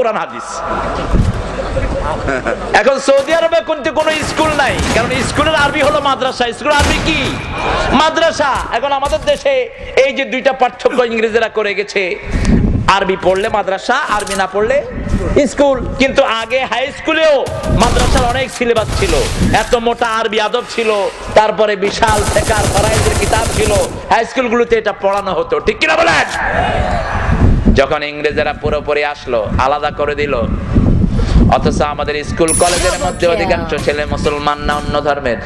কোরআন হাদিস। এখন সৌদি আরবে কিন্তু কোনো স্কুল নাই, কারণ স্কুলের আরবি হলো মাদ্রাসা। স্কুল আরবি কি? মাদ্রাসা। এখন আমাদের দেশে এই যে দুইটা পার্থক্য ইংরেজরা করে গেছে, আরবি পড়লে মাদ্রাসা, আরবি না পড়লে স্কুল। কিন্তু আগে হাই স্কুলেও মাদ্রাসার অনেক সিলেবাস ছিল। এত মোটা আরবি আদব ছিল, তারপরে বিশাল ফেকার ফরাইজের কিতাব ছিল। হাই স্কুলগুলোতে এটা পড়ানো হতো। ঠিক কিনা বলেন? যখন ইংরেজেরা পুরোপুরি আসলো আলাদা করে দিল। অথচ আমাদের স্কুল কলেজের মধ্যে অধিকাংশ ছেলে মুসলমান না অন্য ধর্মের?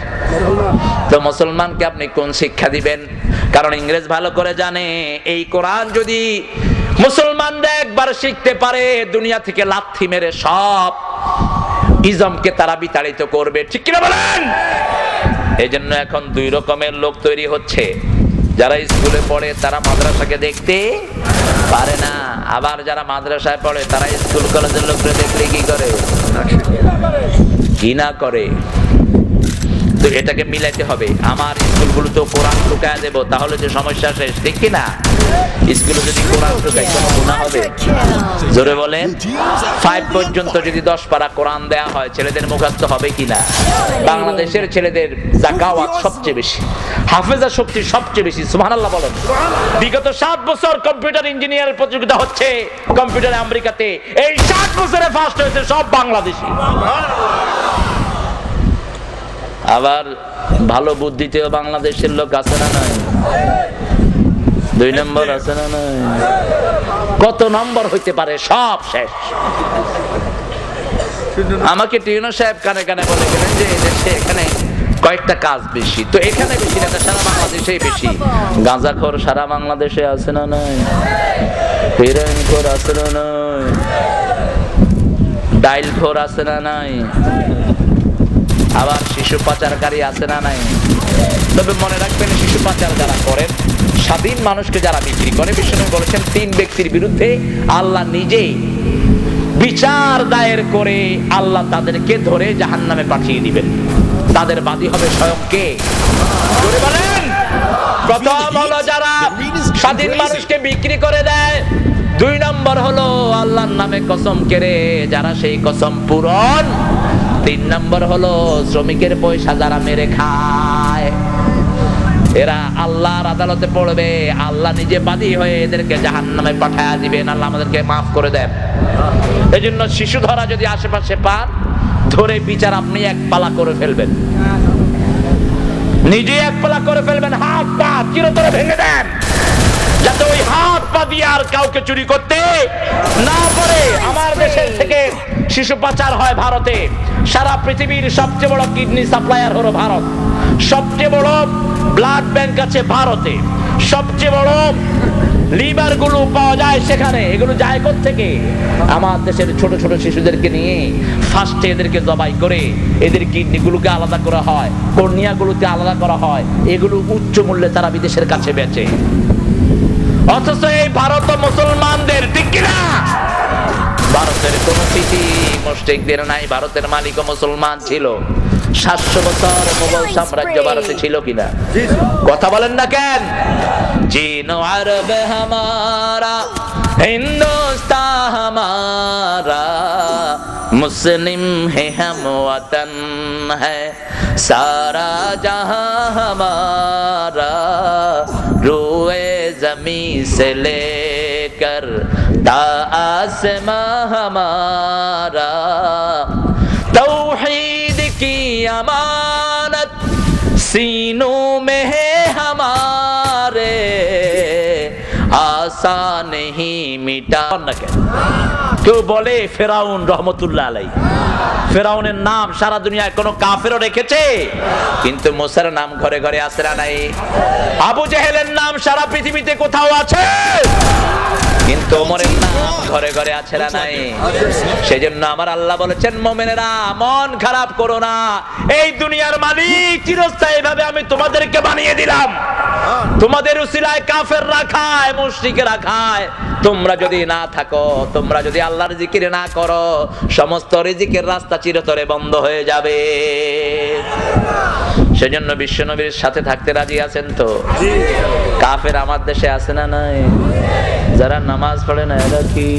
তো মুসলমানকে আপনি কোন শিক্ষা দিবেন? কারণ ইংরেজ ভালো করে জানে এই কোরআন যদি মুসলমানরা একবার শিখতে পারে দুনিয়া থেকে লাথি মেরে সব ইজমকে তারা বিতাড়িত করবে। ঠিক কিনা বলেন? এই জন্য এখন দুই রকমের লোক তৈরি হচ্ছে। যারা স্কুলে পড়ে তারা মাদ্রাসাকে দেখতে পারে না। আবার যারা মাদ্রাসায় পড়ে, তারা স্কুল কলেজের লোকরা দেখলে কি করে? না করে। তো এটাকে মিলাইতে হবে। আমার স্কুলগুলো তো কোরআন ঢুকায় দেবো, তাহলে যে সমস্যা শেষ, ঠিক কি না? স্কুলে যদি কোরআন কোনো গুণা হবে? জোরে বলেন ফাইভ পর্যন্ত যদি দশ পারা কোরআন দেয়া হয়, ছেলেদের মুখাস্ত হবে কিনা বাংলাদেশের ছেলেদের জাকাওয়াত সবচেয়ে বেশি, হাফেজা শক্তি সবচেয়ে বেশি বলেন। বিগত সাত বছর কম্পিউটার ইঞ্জিনিয়ার প্রতিযোগিতা হচ্ছে কম্পিউটার আমেরিকাতে। এই সাত বছরে ফার্স্ট হয়েছে সব বাংলাদেশি। আবার ভালো বুদ্ধিতেও বাংলাদেশের লোক আছে না নাই? দুই নম্বর আছে না নাই? কত নম্বর হইতে পারে? সব শেষ। আমাকে টিউনো সাহেব কানে কানে বলে গেলেন যে দেশে এখানে কয়েকটা কাজ বেশি। তো এখানে বেশি না সারা বাংলাদেশেই বেশি। গাঁজাখোর সারা বাংলাদেশে আছে না নাই? হিরোইন খোর আছে না নাই? ডাইল খোর আছে না নাই? শিশু পাচারকারী আছে না নাই? তবে মনে রাখবেন, শিশু পাচার যারা করেন, স্বাধীন মানুষকে যারা বিক্রি করে বিষ্ণু বলেছেন, তিন ব্যক্তির বিরুদ্ধে আল্লাহ নিজেই বিচার দায়ের করে আল্লাহ তাদেরকে ধরে জাহান নামে পাঠিয়ে দিবেন। তাদের বাদী হবে স্বয়ং কে? বলেন! প্রথম হলো যারা স্বাধীন মানুষকে বিক্রি করে দেয়, দুই নম্বর হলো আল্লাহর নামে কসম কেড়ে, যারা সেই কসম পূরণ তিন নম্বর হলো শ্রমিকের পয়সা যারা মেরে খায়। এরা আল্লাহর আদালতে পড়বে, আল্লাহ নিজে বাদী হয়ে এদেরকে জাহান নামে পাঠায় দিবেন আল্লাহ আমাদেরকে মাফ করে দেন। এই জন্য শিশু ধরা যদি আশেপাশে পান, ধরে বিচার আপনি এক পালা করে ফেলবেন। নিজে এক পালা করে ফেলবেন, হাত পা চিরতরে ভেঙে দেন। যাতে ওই হাত পা দিয়ে আর কাউকে চুরি করতে না পারে। আমার দেশের থেকে শিশু পাচার হয় ভারতে। সারা পৃথিবীর সবচেয়ে বড় কিডনি সাপ্লায়ার হলো ভারত। সবচেয়ে বড় ব্লাড ব্যাংক আছে ভারতে। সবচেয়ে বড় লিভারগুলো পাওয়া যায় সেখানে। এগুলো যায় থেকে আমার দেশের ছোট ছোট শিশুদেরকে নিয়ে ফার্স্টে এদেরকে জবাই করে এদের কিডনি গুলোকে আলাদা করা হয় কর্নিয়া গুলোকে আলাদা করা হয়। এগুলো উচ্চ মূল্যে তারা বিদেশের কাছে বেচে। অথচ এই ভারত মুসলমানদের ঠিক কিনা ভারতের কোন স্মৃতি মুসলিকদের নাই ভারতের মালিক মুসলমান ছিল সাতশো বছর মোগল সাম্রাজ্য ভারতে ছিল কিনা কথা বলেন না কেন চীন আরব হামারা হিন্দুস্তান হামারা মুসলিম है हम वतन है सारा जहां हमारा रोए जमी से लेकर ता आसमां हमारा तौहीद की अमानत सीनों में है हमारे। आसान ही मिटा। কেউ বলে ফেরাউন রহমতুল্লাহ আলাই ফেরাউনের নাম সারা দুনিয়ায় কোনো কাফেরও রেখেছে। কিন্তু মোসার নাম ঘরে ঘরে না নাই। আবু জেহেলের নাম সারা পৃথিবীতে কোথাও আছে। কিন্তু ওমরের নাম ঘরে ঘরে আছে না নাই। সেজন্য আমার আল্লাহ বলেছেন, মোমেনেরা, মন খারাপ করো না। এই দুনিয়ার মালিক চিরস্থায়ী ভাবে আমি তোমাদেরকে বানিয়ে দিলাম। তোমাদের উসিলায় কাফের রাখায় মুশরিকে রাখায় তোমরা যদি না থাকো, তোমরা যদি আল্লাহর জিকির না করো, সমস্ত রিজিকের রাস্তা চিরতরে বন্ধ হয়ে যাবে। সেজন্য বিশ্বনবীর সাথে থাকতে রাজি আছেন তো? কাফের আমার দেশে আছে না নাই? যারা নামাজ পড়ে না, এরা কি?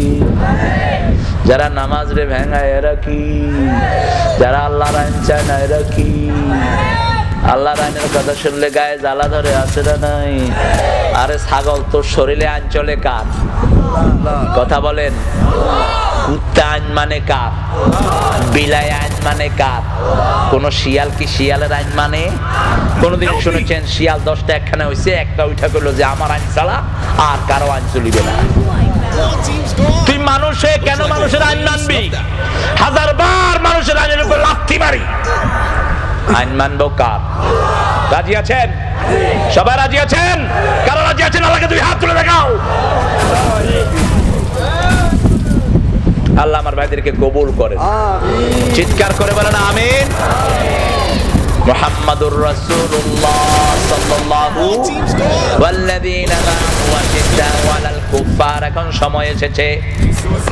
যারা নামাজ রে ভেঙায়, এরা কি? যারা আল্লাহর আইন চায় না, এরা কি? আল্লাহর আইনের কথা শুনলে গায়ে জ্বালা ধরে, আছে না নাই? আরে ছাগল, তোর শরীরে আইন চলে কার? কথা বলেন। আইন মানে কার? বিলাই আইন মানে কার? কোন শিয়াল কি শিয়ালের আইন মানে? শুনেছেন, শিয়াল দশটা একটা করল যে আমার আইন আর কারও না। কেন মানুষের আইন হাজার বার মানুষের আইনের উপর লাথি মারি। আইন মানব কার? রাজি আছেন? সবাই রাজি আছেন? কারও রাজি আছেন? আল্লাহকে দুই হাত তুলে দেখাও। আল্লাহ আমার ভাইদেরকে কবুল করে। চিৎকার করে বলেন আমিন। মুহাম্মাদুর রাসূলুল্লাহ সাল্লাল্লাহু ওয়াল্লাযীনা মা'আহু আশিদ্দাউ আলাল কুফফার। এখন সময় এসেছে।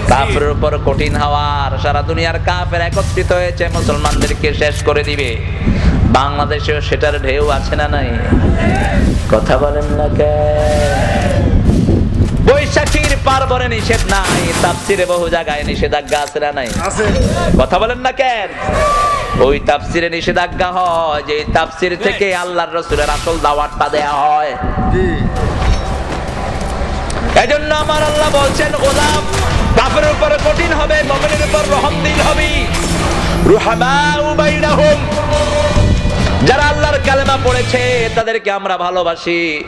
কাফেরের উপর কঠিন হওয়ার। সারা দুনিয়ার কাফের একত্রিত হয়েছে। মুসলমানদেরকে শেষ করে দিবে। বাংলাদেশেও সেটার ঢেউ আছে না নাই? কথা বলেন না বৈশাখীর পার্বণে নিষেধ নাই তাফসিরে বহু জায়গায় নিষেধাজ্ঞা আছে না নাই? কথা বলেন না কেন? ওই তাফসিরে নিষেধাজ্ঞা হয় যে এই তাফসির থেকে আল্লাহর রসুলের আসল দাওয়াতটা দেয়া হয়। এজন্য আমার আল্লাহ বলছেন গোলাম কাফের উপরে কঠিন হবে মুমিনের উপর রহমদিল হবে। যারা আল্লাহর কালেমা পড়েছে তাদেরকে আমরা ভালোবাসি।